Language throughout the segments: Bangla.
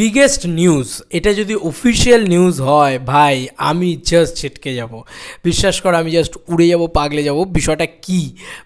বিগেস্ট নিউজ এটা যদি অফিসিয়াল নিউজ হয়, ভাই, আমি জাস্ট ছিটকে যাব। বিশ্বাস করো, আমি জাস্ট উড়ে যাব, পাগলে যাব। বিষয়টা কি?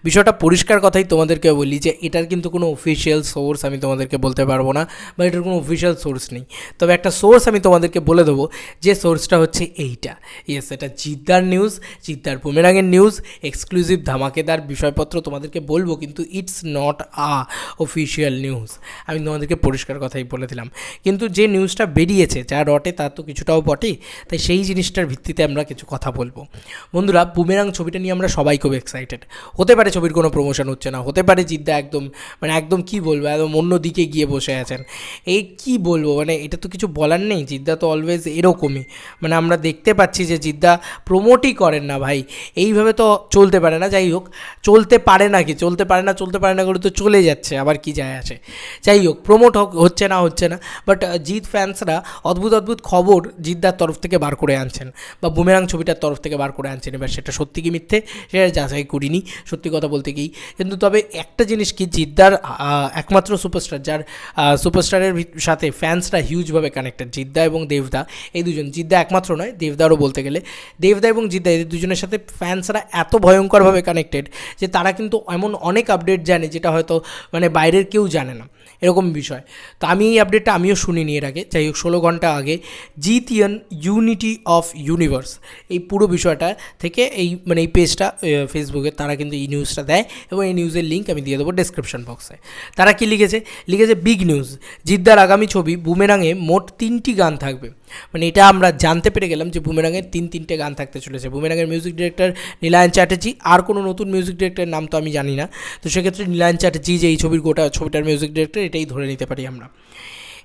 বিষয়টা পরিষ্কার কথাই তোমাদেরকে বলি যে, এটার কিন্তু কোনো অফিসিয়াল সোর্স আমি তোমাদেরকে বলতে পারব না, বা এটার কোনো অফিসিয়াল সোর্স নেই। তবে একটা সোর্স আমি তোমাদেরকে বলে দেবো, যে সোর্সটা হচ্ছে এইটা। ইয়েস এটা জিদ্দার নিউজ জিদ্দার বুমেরাঙের নিউজ এক্সক্লুসিভ ধামাকেদার বিষয়পত্র তোমাদেরকে বলব, কিন্তু it's not a official news আমি তোমাদেরকে পরিষ্কার কথাই বলে দিলাম। কিন্তু যে নিউজটা বেরিয়েছে, যা রটে, তা তো কিছুটাও বটে তাই সেই জিনিসটার ভিত্তিতে আমরা কিছু কথা বলব। বন্ধুরা বুমেরাং ছবিটা নিয়ে আমরা সবাই খুব এক্সাইটেড হতে পারে ছবির কোনো প্রমোশন হচ্ছে না। হতে পারে জিদ্দা একদম মানে একদম কি বলব, একদম অন্য দিকে গিয়ে বসে আছেন। এই কি বলব মানে এটা তো কিছু বলার নেই। জিদ্দা তো অলওয়েজ এরকমই। মানে আমরা দেখতে পাচ্ছি যে জিদ্দা প্রমোটই করেন না ভাই। এইভাবে তো চলতে পারে না। যাই হোক, চলতে পারে না কি? চলতে পারে না, চলতে পারে না করে তো চলে যাচ্ছে। আবার কি যায় আসে যাই হোক প্রমোট হোক, হচ্ছে না হচ্ছে না। বাট জিৎ ফ্যান্সরা অদ্ভুত অদ্ভুত খবর জিদ্দার তরফ থেকে বার করে আনছেন বা বুমেরাং ছবিটার তরফ থেকে বার করে আনছেন। এবার সেটা সত্যি কি মিথ্যে সেটা যাচাই করিনি, সত্যি কথা বলতে গিয়ে কিন্তু তবে একটা জিনিস কি জিদ্দার একমাত্র সুপারস্টার যার সুপারস্টারের সাথে ফ্যান্সরা হিউজভাবে কানেক্টেড জিদ্দা এবং দেবদা, এই দুজন। জিদ্দা একমাত্র নয়, দেবদারও বলতে গেলে। দেবদা এবং জিদ্দা এদের দুজনের সাথে ফ্যান্সরা এত ভয়ঙ্করভাবে কানেক্টেড যে তারা কিন্তু এমন অনেক আপডেট জানে যেটা হয়তো মানে বাইরের কেউ জানে না। এরকম বিষয়। তো আমি এই আপডেটটা আমিও শুনিনি এর আগে। যাই হোক, ষোলো ঘণ্টা আগে জিতিয়ান ইউনিটি অফ ইউনিভার্স এই পুরো বিষয়টা থেকে এই মানে এই পেজটা ফেসবুকে তারা কিন্তু এই নিউজটা দেয় এবং এই নিউজের লিঙ্ক আমি দিয়ে দেবো ডেসক্রিপশন বক্সে তারা কি লিখেছে? লিখেছে বিগ নিউজ জিদ্দার আগামী ছবি বুমেরাঙে মোট তিনটি গান থাকবে। মানে এটা আমরা জানতে পেরে গেলাম যে বুমেরাঙের তিন তিনটে গান থাকতে চলেছে। বুমেরাঙের মিউজিক ডিরেক্টর নীলায়ন চ্যাটার্জি আর কোনো নতুন মিউজিক ডিরেক্টরের নাম তো আমি জানি না। তো সেক্ষেত্রে নীলায়ন চ্যাটার্জি যে এই ছবির গোটা, ছবিটার মিউজিক ডিরেক্টর এটাই ধরে নিতে পারি আমরা।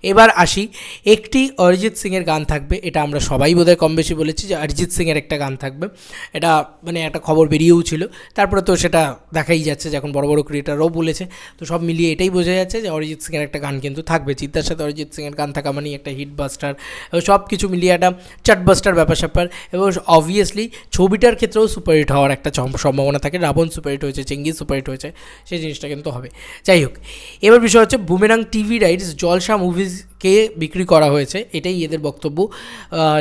এবার আসি, একটি অরিজিৎ সিংয়ের গান থাকবে, এটা আমরা সবাই বোধহয় কম বেশি বলেছি যে অরিজিৎ সিংয়ের একটা গান থাকবে। এটা মানে একটা খবর বেরিয়েও ছিল, তারপরে তো সেটা দেখাই যাচ্ছে যখন বড় বড় ক্রিয়েটাররাও বলেছে। তো সব মিলিয়ে এটাই বোঝা যাচ্ছে যে অরিজিৎ সিংয়ের একটা গান কিন্তু থাকবে। চিত্তার সাথে অরিজিৎ সিংয়ের গান থাকা মানেই একটা হিট বাস্টার সব কিছু মিলিয়ে একটা চাটবাস্টার ব্যাপার স্যাপার। এবং অবভিয়াসলি ছবিটার ক্ষেত্রেও সুপারহিট হওয়ার একটা সম্ভাবনা থাকে। রাবণ সুপারহিট হয়েছে, চেঙ্গিজ সুপারহিট হয়েছে, সেই জিনিসটা কিন্তু হবে। যাই হোক, এবার বিষয় হচ্ছে বুমেরাং টিভি রাইটস জলসা মুভিজকে বিক্রি করা হয়েছে, এটাই এদের বক্তব্য।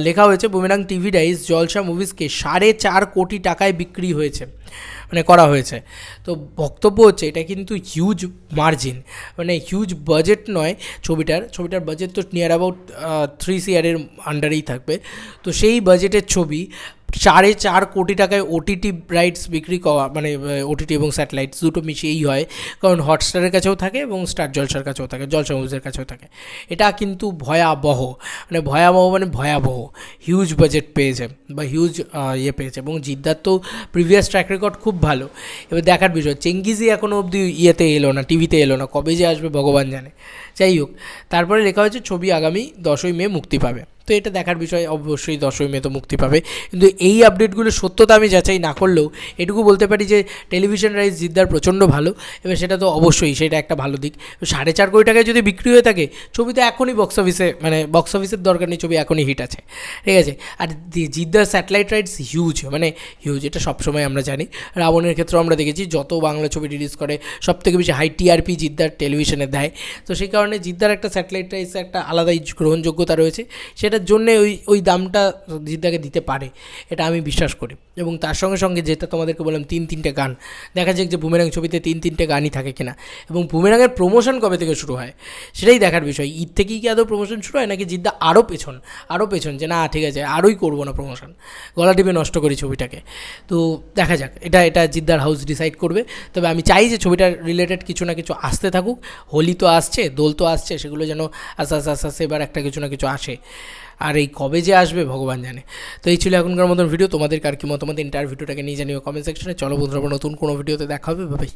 লেখা হয়েছে বুমেরাং টিভি রাইটস জলসা মুভিজকে সাড়ে চার কোটি টাকায় বিক্রি হয়েছে মানে করা হয়েছে। তো বক্তব্য হচ্ছে, এটা কিন্তু হিউজ মার্জিন মানে হিউজ বাজেট নয় ছবিটার। ছবিটার বাজেট তো নিয়ার অ্যাবাউট থ্রি সিয়ারের আন্ডারেই থাকবে। তো সেই বাজেটের ছবি সাড়ে চার কোটি টাকায় ওটিটি রাইটস বিক্রি করা মানে ওটিটি এবং স্যাটেলাইটস দুটো মিশিয়েই হয়। কারণ হটস্টারের কাছেও থাকে এবং স্টার জলসার কাছেও থাকে জলসা মুভিজের কাছেও থাকে। এটা কিন্তু ভয়াবহ মানে ভয়াবহ মানে ভয়াবহ হিউজ বাজেট পেয়েছে বা হিউজ ইয়ে পেয়েছে এবং জিদ্দার তো প্রিভিয়াস ট্র্যাক রেকর্ড খুব ভালো। এবার দেখার বিষয়, চেঙ্গিজি এখনও অবধি ইয়েতে এলো না, টিভিতে এলো না, কবে যে আসবে ভগবান জানে। যাই হোক, তারপরে লেখা হয়েছে ছবি আগামী দশই মে মুক্তি পাবে। তো এটা দেখার বিষয়, অবশ্যই দশই মে তো মুক্তি পাবে। কিন্তু এই আপডেটগুলো সত্যতা আমি যাচাই না করলেও এটুকু বলতে পারি যে টেলিভিশন রাইজ জিদ্দার প্রচণ্ড ভালো। এবার সেটা তো অবশ্যই, সেটা একটা ভালো দিক। সাড়ে চার কোটি টাকায় যদি বিক্রি হয়ে থাকে, ছবি তো এখনই বক্স অফিসে মানে বক্স অফিসের দরকার নেই, ছবি এখনই হিট আছে। ঠিক আছে? আর জিদ্দার স্যাটেলাইট রাইটস হিউজ মানে হিউজ এটা সবসময় আমরা জানি। রাবণের ক্ষেত্রেও আমরা দেখেছি, যত বাংলা ছবি রিলিজ করে সব থেকে বেশি হাই টিআরপি জিদ্দার টেলিভিশনে দেয়। তো সেই কারণে জিদ্দার একটা স্যাটেলাইট রাইটস একটা আলাদাই গ্রহণযোগ্যতা রয়েছে। সেটার জন্যে ওই ওই দামটা জিদ্দাকে দিতে পারে, এটা আমি বিশ্বাস করি। এবং তার সঙ্গে সঙ্গে যেটা তোমাদেরকে বললাম, তিন তিনটে গান। দেখা যাক যে বুমেরাং ছবিতে তিন তিনটে গানই থাকে কিনা। এবং বুমেরাঙের প্রমোশন কবে থেকে শুরু হয়, সেটাই দেখার বিষয়। ঈদ থেকেই কি আদৌ প্রমোশন শুরু হয়, নাকি জিদ্দা আরও পেছন আরও পেছন যে না, ঠিক আছে, আরোই করব না প্রমোশন গলা টিপে নষ্ট করি ছবিটাকে। তো দেখা যাক, এটা এটা জিদ্দার হাউস ডিসাইড করবে। তবে আমি চাই যে ছবিটার রিলেটেড কিছু না কিছু আসতে থাকুক। হোলি তো আসছে, দোল তো আসছে, সেগুলো যেন আস্তে আস্তে আস্তে আস্তে এবার একটা কিছু না কিছু আসে। আর এই কবে যে আসবে, ভগবান জানে। তো এই ছিল এখনকার মতন ভিডিও তোমাদের কার কি মতামত ইন্টার ভিডিওটাকে নিয়ে জানিও কমেন্ট সেকশনে চলো বন্ধুরা নতুন কোনো ভিডিওতে দেখা হবে। ভাই